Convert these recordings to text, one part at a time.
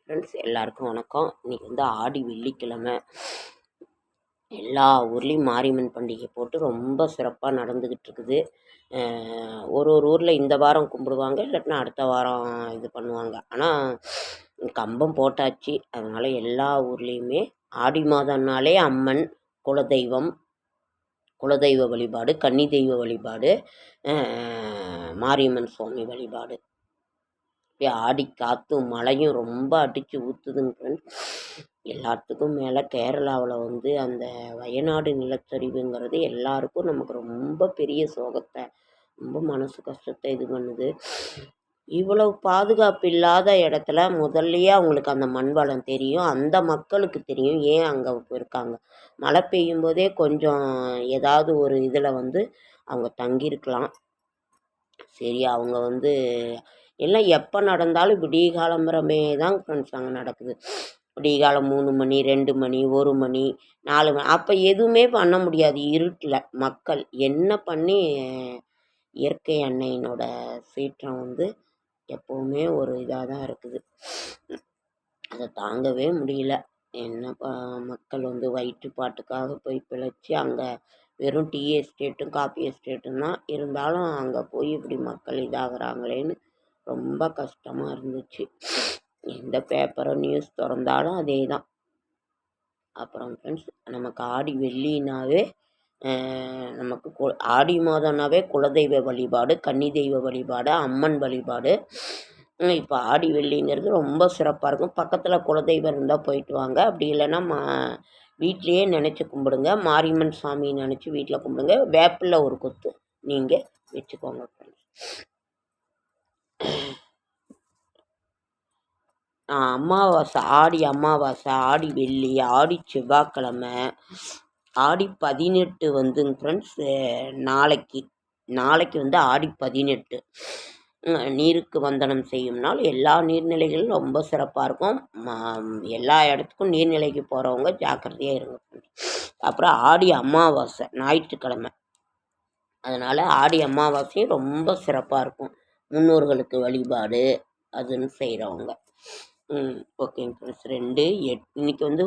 Friends எல்லாருக்கும் வணக்கம். இன்றைக்கி வந்து ஆடி வெள்ளிக்கிழமை. எல்லா ஊர்லேயும் மாரியம்மன் பண்டிகை போட்டு ரொம்ப சிறப்பாக நடந்துக்கிட்டு இருக்குது ஒரு ஒரு ஊரில் இந்த வாரம் கும்பிடுவாங்க இல்லாட்டினா அடுத்த வாரம் இது பண்ணுவாங்க. ஆனால் கம்பம் போட்டாச்சு. அதனால் எல்லா ஊர்லேயுமே ஆடி மாதம்னாலே அம்மன் குலதெய்வம் குலதெய்வ வழிபாடு கன்னி தெய்வ வழிபாடு மாரியம்மன் சுவாமி வழிபாடு. அப்படியே ஆடி காற்றும் மழையும் ரொம்ப அடித்து ஊற்றுதுங்க ஃப்ரெண்ட்ஸ் எல்லாத்துக்கும் மேலே கேரளாவில் வந்து அந்த வயநாடு நிலச்சரிவுங்கிறது எல்லாருக்கும் நமக்கு ரொம்ப பெரிய சோகத்தை ரொம்ப மனசு கஷ்டத்தை இது பண்ணுது. இவ்வளவு பாதுகாப்பு இல்லாத இடத்துல முதல்லையே அவங்களுக்கு அந்த மண் வளம் தெரியும். அந்த மக்களுக்கு தெரியும் ஏன் அங்கே இருக்காங்க. மழை பெய்யும் போதே கொஞ்சம் ஏதாவது ஒரு இதில் வந்து அவங்க தங்கியிருக்கலாம். சரி அவங்க வந்து எல்லாம் எப்போ நடந்தாலும் விடியகாலம்பரமே தான் ஃப்ரெண்ட்ஸ் அங்கே நடக்குது. விடியகாலம் மூணு மணி ரெண்டு மணி ஒரு மணி நாலு மணி. அப்போ எதுவுமே பண்ண முடியாது. இருட்டில் மக்கள் என்ன பண்ணி இயற்கை அன்னையினோட சீற்றம் வந்து எப்போவுமே ஒரு இதாக தான் இருக்குது. அதை தாங்கவே முடியல. என்ன மக்கள் வந்து வயிற்றுப்பாட்டுக்காக போய் பிழைச்சி அங்கே வெறும் டீ எஸ்டேட்டும் காஃபி எஸ்டேட்டும் தான் இருந்தாலும் அங்கே போய் இப்படி மக்கள் இதாகிறாங்களேன்னு ரொம்ப கஷ்டமாக இருந்துச்சு. எந்த பேப்பரோ நியூஸ் திறந்தாலும் அதே தான் அப்புறம் ஃப்ரெண்ட்ஸ் நமக்கு ஆடி வெள்ளினாவே நமக்கு கு ஆடி மாதம்னாவே குலதெய்வ வழிபாடு கன்னி தெய்வ வழிபாடு அம்மன் வழிபாடு. இப்போ ஆடி வெள்ளிங்கிறது ரொம்ப சிறப்பாக இருக்கும். பக்கத்தில் குலதெய்வம் இருந்தால் போயிட்டு வாங்க. அப்படி இல்லைன்னா மா வீட்லேயே நினச்சி கும்பிடுங்க. மாரியம்மன் சாமி நினச்சி வீட்டில் கும்பிடுங்க. வேப்பில் ஒரு கொத்து நீங்கள் வச்சுக்கோங்க ஃப்ரெண்ட்ஸ் அமாவாசை ஆடி அமாவாசை ஆடி வெள்ளி ஆடி செவ்வாய்க்கிழமை ஆடி பதினெட்டு வந்துங்க ஃப்ரெண்ட்ஸ் நாளைக்கு நாளைக்கு வந்து ஆடி பதினெட்டு. நீருக்கு வந்தனம் செய்யும் நாள் எல்லா நீர்நிலைகளும் ரொம்ப சிறப்பாக இருக்கும். எல்லா இடத்துக்கும் நீர்நிலைக்கு போகிறவங்க ஜாக்கிரதையாக இருங்க அப்புறம் ஆடி அமாவாசை ஞாயிற்றுக்கிழமை. அதனால் ஆடி அமாவாசையும் ரொம்ப சிறப்பாக இருக்கும். முன்னோர்களுக்கு வழிபாடு அதுன்னு செய்கிறவங்க ஓகேங்க ஃப்ரெண்ட்ஸ் ரெண்டு எட் இன்னைக்கு வந்து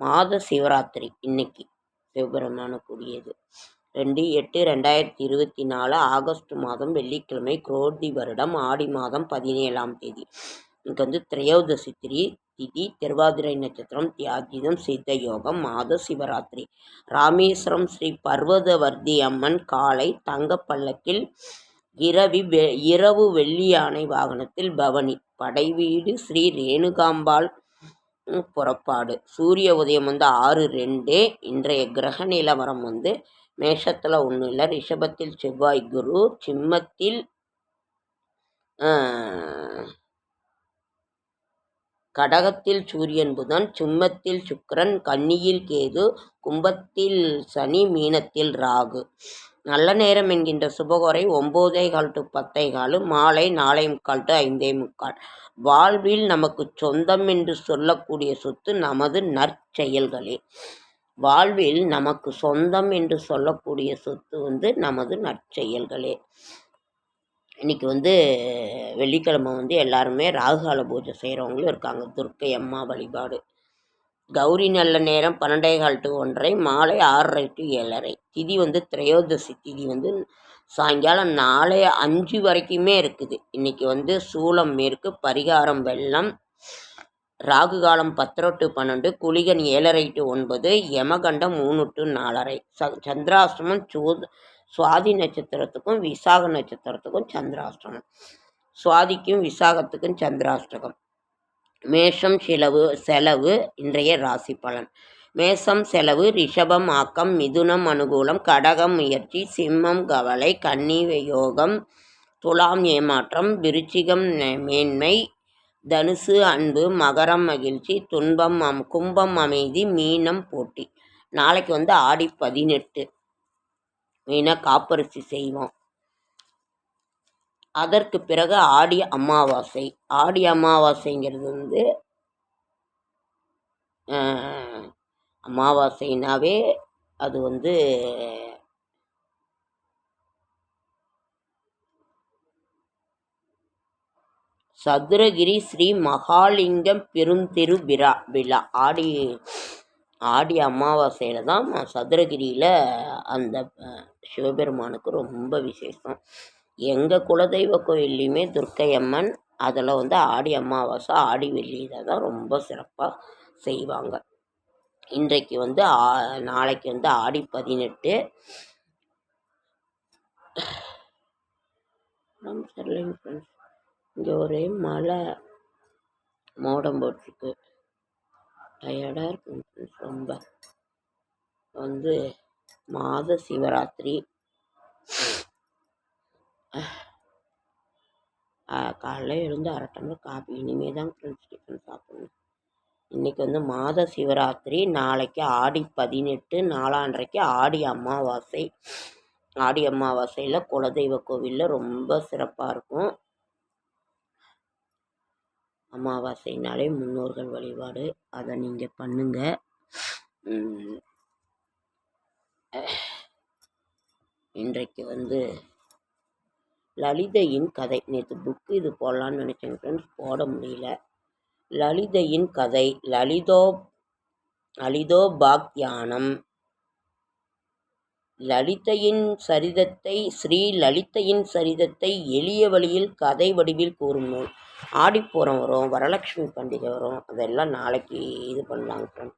மாத சிவராத்திரி இன்னைக்கு சிவபெருமான கூடியது. ரெண்டு எட்டு ரெண்டாயிரத்தி இருபத்தி நாலு ஆகஸ்ட் மாதம் வெள்ளிக்கிழமை குரோதி வருடம் ஆடி மாதம் பதினேழாம் தேதி. இன்னைக்கு வந்து திரையோதசி திரி திதி திருவாதிரை நட்சத்திரம் தியாகிதம் சித்த யோகம் மாத சிவராத்திரி. ராமேஸ்வரம் ஸ்ரீ பர்வதவர்தி அம்மன் காலை தங்கப்பல்லக்கில் இரவி வெ இரவு வெள்ளி யானை வாகனத்தில் பவனி. படைவீடு ஸ்ரீ ரேணுகாம்பாள் புறப்பாடு. சூரிய உதயம் வந்து ஆறு ரெண்டு. இன்றைய கிரக நிலவரம் வந்து மேஷத்தில் ஒன்றும் இல்லை. ரிஷபத்தில் செவ்வாய் குரு. சிம்மத்தில் ஆஹ், கடகத்தில் சூரியன் புதன் சிம்மத்தில் சுக்கிரன் கன்னியில் கேது கும்பத்தில் சனி மீனத்தில் ராகு. நல்ல நேரம் என்கின்ற சுபகோரை ஒம்போதே கால் டு பத்தே கால் மாலை நாலே முக்கால் டு ஐந்தே முக்கால். வாழ்வில் நமக்கு சொந்தம் என்று சொல்லக்கூடிய சொத்து நமது நற்செயல்களே. வாழ்வில் நமக்கு சொந்தம் என்று சொல்லக்கூடிய சொத்து வந்து நமது நற்செயல்களே. இன்றைக்கி வந்து வெள்ளிக்கிழமை வந்து எல்லாருமே ராகுகால பூஜை செய்கிறவங்களும் இருக்காங்க. துர்க்கை அம்மா வழிபாடு. கௌரி நல்ல நேரம் பன்னெண்டே கால் டு ஒன்றரை மாலை ஆறரை டு ஏழரை. திதி வந்து திரையோதசி திதி வந்து சாயங்காலம் நாளை அஞ்சு வரைக்குமே இருக்குது. இன்றைக்கி வந்து சூளம் மேற்கு பரிகாரம் வெள்ளம் ராகு காலம் பத்தரை டு பன்னெண்டு குளிகன் ஏழரை டு ஒன்பது யமகண்டம் மூணு டு நாலரை ச சந்திராஷ்டமம் சூ சுவாதி நட்சத்திரத்துக்கும் விசாக நட்சத்திரத்துக்கும் சந்திராஷ்டமம். சுவாதிக்கும் விசாகத்துக்கும் சந்திராஷ்டகம். மேஷம் செலவு செலவு இன்றைய ராசி பலன். மேஷம் செலவு ரிஷபம் ஆக்கம் மிதுனம் அனுகூலம் கடகம் முயற்சி சிம்மம் கவலை கன்னி யோகம் துலாம் ஏமாற்றம் விருச்சிகம் மேன்மை தனுசு அன்பு மகரம் மகிழ்ச்சி துன்பம் அம் கும்பம் அமைதி மீனம் போட்டி. நாளைக்கு வந்து ஆடி பதினெட்டு. மெயினாக காப்பரிசி செய்வோம் அதற்கு பிறகு ஆடி அமாவாசை. ஆடி அமாவாசைங்கிறது வந்து அமாவாசைனாவே அது வந்து சதுரகிரி ஸ்ரீ மகாலிங்கம் பெருந்திரு விழா விழா. ஆடி ஆடி அமாவாசையில் தான் சதுரகிரியில் அந்த சிவபெருமானுக்கு ரொம்ப விசேஷம். எங்கள் குலதெய்வ கோயில்லையுமே துர்க்கை அம்மன் அதில் வந்து ஆடி அமாவாசை ஆடி வெள்ளியில் தான் ரொம்ப சிறப்பாக செய்வாங்க. இன்றைக்கு வந்து ஆ- நாளைக்கு வந்து ஆடி பதினெட்டு. உடம்பு சரியில்லைங்க ஃப்ரெண்ட்ஸ் இங்கே ஒரே மழை மோடம் போட்டிருக்கு. டயர்டாக இருக்குங்க ஃப்ரெண்ட்ஸ் ரொம்ப. வந்து மாத சிவராத்திரி. காலைல எழுந்து அரை டம்ளர் காப்பி இனிமே தான் ஃப்ரெண்ட்ஸ் டிஃபன் சாப்பிடணும். இன்றைக்கி வந்து மாத சிவராத்திரி. நாளைக்கு ஆடி பதினெட்டு நாளான்றைக்கு ஆடி அமாவாசை. ஆடி அமாவாசையில் குலதெய்வ கோவிலில் ரொம்ப சிறப்பாக இருக்கும். அமாவாசைனாலே முன்னோர்கள் வழிபாடு. அதை நீங்கள் பண்ணுங்க. இன்றைக்கு வந்து லலிதையின் கதை. நேற்று புக்கு இது போடலான்னு நினச்சேன் ஃப்ரெண்ட்ஸ் போட முடியல. லலிதையின் கதை. லலிதோ லலிதோபாக்யானம் லலிதையின் சரிதத்தை ஸ்ரீ லலிதையின் சரிதத்தை எளிய வழியில் கதை வடிவில் கூறும் நூல். ஆடிப்பூரம் வரும் வரலட்சுமி பண்டிகை வரும். அதெல்லாம் நாளைக்கு இது பண்ணலாங்க ஃப்ரெண்ட்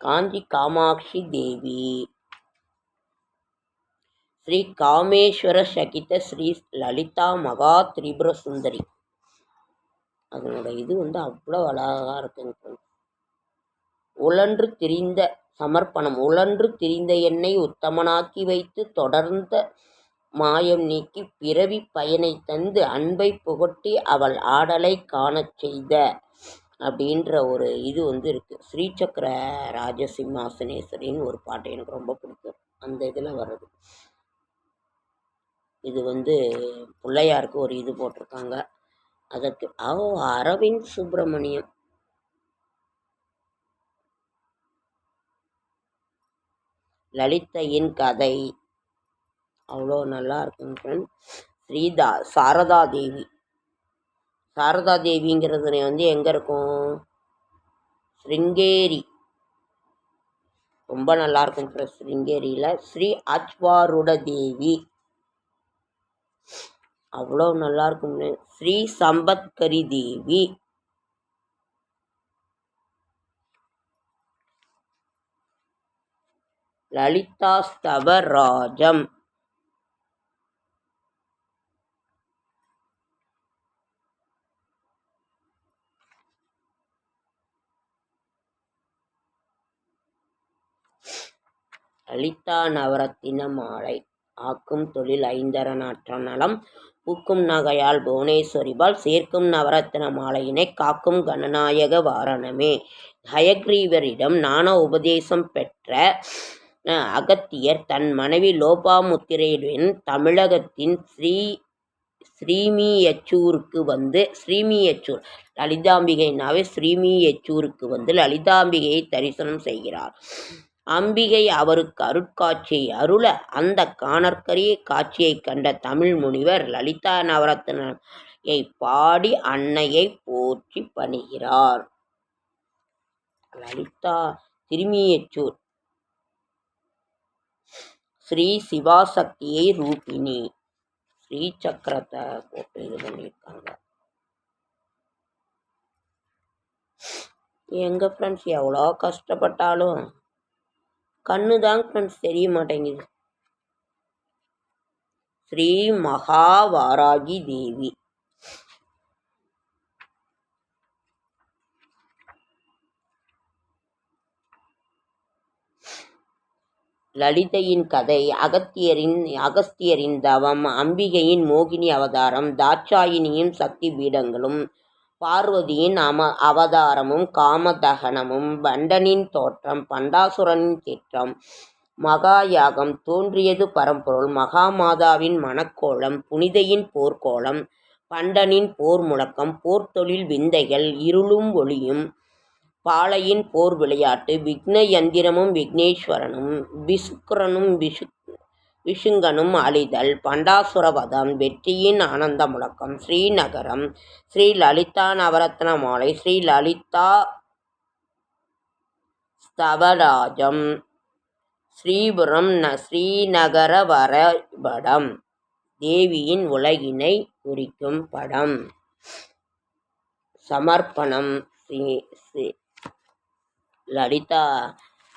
காஞ்சி காமாட்சி தேவி. ஸ்ரீ காமேஸ்வர சகித ஸ்ரீ லலிதா மகா திரிபுர சுந்தரி. அதனோட இது வந்து அவ்வளோ அழகாக இருக்குங்க உழன்று திரிந்த சமர்ப்பணம் உழன்று திரிந்த என்னை உத்தமனாக்கி வைத்து தொடர்ந்த மாயம் நீக்கி பிறவி பயனை தந்து அன்பை புகட்டி அவள் ஆடலை காணச் செய்த அப்படின்ற ஒரு இது வந்து இருக்குது ஸ்ரீசக்கர ராஜசிம்மாசனேஸ்வரின்னு ஒரு பாட்டு எனக்கு ரொம்ப பிடிக்கும். அந்த இதில் வர்றது. இது வந்து பிள்ளையாருக்கு ஒரு இது போட்டிருக்காங்க. அதற்கு ஓ அரவிந்த் சுப்பிரமணியம். லலிதையின் கதை. அவ்வளோ நல்லா இருக்குங்க ஃப்ரெண்ட் ஸ்ரீதா சாரதா தேவி. சாரதா தேவிங்கிறது வந்து எங்கே இருக்கும்? ஸ்ருங்கேரி. ரொம்ப நல்லா இருக்கும் ஃப்ரெண்ட்ஸ் ஸ்ருங்கேரியில். ஸ்ரீ அச்வாருட தேவி. அவ்வளோ நல்லா இருக்கும் ஸ்ரீ சம்பத்கரி தேவி. லலிதாஸ்தவராஜம். லலிதா நவரத்தின மாலை. ஆக்கும் தொழில் ஐந்தரநாற்ற நலம். பூக்கும் நகையால் புவனேஸ்வரிபால் சேர்க்கும் நவரத்தின மாலையினை காக்கும் கணநாயக வாரணமே. ஹயக்ரீவரிடம் ஞான உபதேசம் பெற்ற அகத்தியர் தன் மனைவி லோபாமுத்திரையுடன் தமிழகத்தின் ஸ்ரீ ஸ்ரீமியச்சூருக்கு வந்து ஸ்ரீமியச்சூர் லலிதாம்பிகைனாவே ஸ்ரீமியச்சூருக்கு வந்து லலிதாம்பிகையை தரிசனம் செய்கிறார். அம்பிகை அவருக்கு அருட்காட்சியை அருள அந்த காணற்கரிய காட்சியைக் கண்ட தமிழ் முனிவர் லலிதா நவரத்னையை பாடி அன்னையை போற்றி பணிகிறார். லலிதா திருமியச்சூர். ஸ்ரீ சிவாசக்தியை ரூபிணி. ஸ்ரீ சக்கரத்தை போட்டு இது பண்ணியிருக்காங்க. எங்கள் ஃப்ரெண்ட்ஸ் எவ்வளோ கஷ்டப்பட்டாலும் கண்ணு தான் ஃப்ரெண்ட்ஸ் தெரிய மாட்டேங்குது ஸ்ரீ மகாவாராகி தேவி. லலிதையின் கதை அகத்தியரின் அகஸ்தியரின் தவம் அம்பிகையின் மோகினி அவதாரம் தாட்சாயினியின் சக்தி பீடங்களும் பார்வதியின் அம அவதாரமும் காமதகனமும் பண்டனின் தோற்றம் பண்டாசுரனின் திட்டம் மகாயாகம் தோன்றியது பரம்பொருள் மகாமாதாவின் மணக்கோலம் புனிதையின் போர்க்கோலம் பண்டனின் போர் முழக்கம் போர்த்தொழில் விந்தைகள் இருளும் ஒளியும் பாலையின் போர் விளையாட்டு விக்ன யந்திரமும் விக்னேஸ்வரனும் விசுக்கரனும் விஷு விஷுங்கனும் அழிதல் பண்டாசுரவதம் வெற்றியின் ஆனந்த முழக்கம் ஸ்ரீநகரம் ஸ்ரீ லலிதா நவரத்ன மாலை ஸ்ரீ லலிதா ஸ்தவராஜம் ஸ்ரீபுரம் ந ஸ்ரீநகர வரைபடம் தேவியின் உலகினை குறிக்கும் படம். சமர்ப்பணம் ஸ்ரீ ஸ்ரீ லலிதா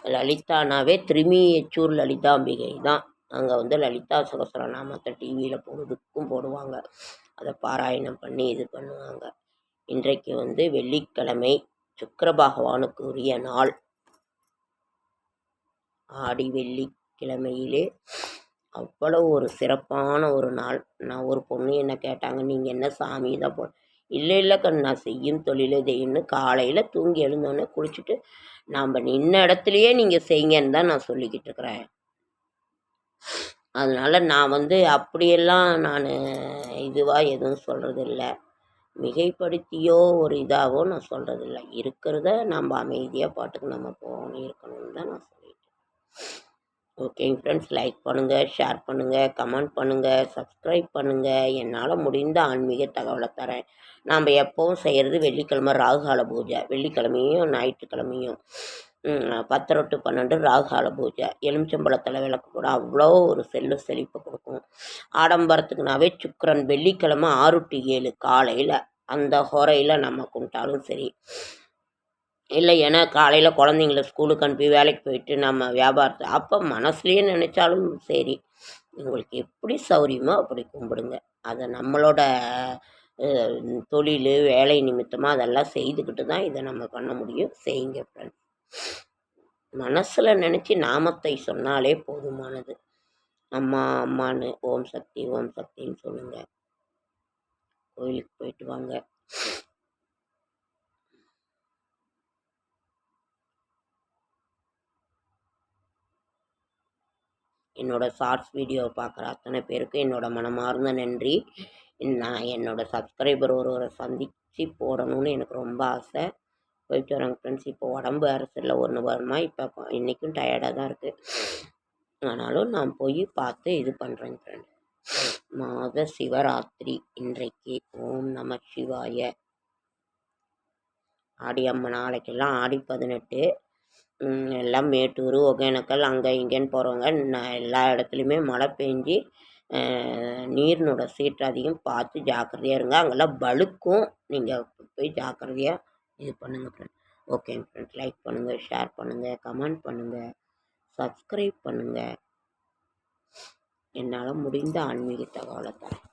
லலிதானாவே திருமியச்சூர் லலிதாம்பிகை தான். அங்கே வந்து லலிதா சகஸ்ரநாமத்தை டிவியில் பொழுதுக்கும் போடுவாங்க. அதை பாராயணம் பண்ணி இது பண்ணுவாங்க. இன்றைக்கு வந்து வெள்ளிக்கிழமை சுக்கிர பகவானுக்கு உரிய நாள். ஆடி வெள்ளிக்கிழமையிலே அவ்வளோ ஒரு சிறப்பான ஒரு நாள். நான் ஒரு பொண்ணு என்ன கேட்டாங்க நீங்கள் என்ன சாமி தான் போ இல்லை இல்லை கண் நான் செய்யும் தொழிலே தெய்வம்னு காலையில் தூங்கி எழுந்தோடனே குளிச்சுட்டு நாம் நின்ன இடத்துலையே நீங்கள் செய்யுங்கன்னு தான் நான் சொல்லிக்கிட்டு இருக்கிறேன். அதனால் நான் வந்து அப்படியெல்லாம் நான் இதுவாக எதுவும் சொல்கிறதில்ல மிகைப்படுத்தியோ ஒரு இதாகவோ நான் சொல்கிறதில்ல இருக்கிறத நம்ம அமைதியாக பாட்டுக்கு நம்ம போகணும் இருக்கணும்னு தான் நான் சொல்லிட்டேன் ஓகேங்க ஃப்ரெண்ட்ஸ் லைக் பண்ணுங்கள் ஷேர் பண்ணுங்கள் கமெண்ட் பண்ணுங்கள் சப்ஸ்கிரைப் பண்ணுங்கள் என்னால் முடிந்த ஆன்மீக தகவலை தரேன். நாம் எப்போவும் செய்கிறது வெள்ளிக்கிழமை ராகுகால பூஜை. வெள்ளிக்கிழமையும் ஞாயிற்றுக்கிழமையும். பத்தரை டு பன்னெண்டு ராகால பூஜை. எலுமிச்சம்பழத்தில் விளக்கு கூட அவ்வளோ ஒரு செல்லு செழிப்பு கொடுக்கும். ஆடம்பரத்துக்குனாவே சுக்கரன் வெள்ளிக்கிழமை ஆறு டு ஏழு காலையில் அந்த ஹொரையில் நம்ம கும்பிட்டாலும் சரி. இல்லை ஏன்னா காலையில் குழந்தைங்கள ஸ்கூலுக்கு அனுப்பி வேலைக்கு போயிட்டு நம்ம வியாபாரத்தை அப்போ மனசுலேயே நினச்சாலும் சரி. உங்களுக்கு எப்படி சௌரியமோ அப்படி கும்பிடுங்க. அதை நம்மளோட தொழில் வேலை நிமித்தமாக அதெல்லாம் செய்துக்கிட்டு தான் இதை நம்ம பண்ண முடியும். செய்யுங்க ஃப்ரெண்ட்ஸ் மனசில் நினச்சி நாமத்தை சொன்னாலே போதுமானது. அம்மா அம்மான்னு ஓம் சக்தி ஓம் சக்தின்னு சொல்லுங்கள் கோயிலுக்கு போயிட்டு வாங்க. என்னோடய ஷார்ட்ஸ் வீடியோவை பார்க்குற அத்தனை பேருக்கு என்னோடய மனமார்ந்த நன்றி. நான் என்னோடய சப்ஸ்கிரைபர் ஒருவரை சந்தித்து போடணும்னு எனக்கு ரொம்ப ஆசை. போயிட்டு வராங்க ஃப்ரெண்ட்ஸ் இப்போ உடம்பு அரசில் ஒன்று வருமா? இப்போ இன்றைக்கும் டயர்டாக தான் இருக்குது ஆனாலும் நான் போய் பார்த்து இது பண்ணுறேங்க ஃப்ரெண்ட் மாத சிவராத்திரி இன்றைக்கு. ஓம் நம சிவாய. ஆடி அம்மன் நாளைக்கெல்லாம் ஆடி பதினெட்டு. எல்லாம் மேட்டூர் ஒகேனக்கல் அங்கே இங்கேன்னு போகிறவங்க நான் எல்லா இடத்துலையுமே மழை பெஞ்சி நீரினோட அதிகம். பார்த்து ஜாக்கிரதையாக இருங்க. அங்கெல்லாம் பழுக்கும் நீங்கள் போய் ஜாக்கிரதையாக இது பண்ணுங்கள் ஃப்ரெண்ட் ஓகேங்க ஃப்ரெண்ட் லைக் பண்ணுங்கள் ஷேர் பண்ணுங்கள் கமெண்ட் பண்ணுங்கள் சப்ஸ்கிரைப் பண்ணுங்கள் என்னால் முடிந்த ஆன்மீக தகவலை தரேன்.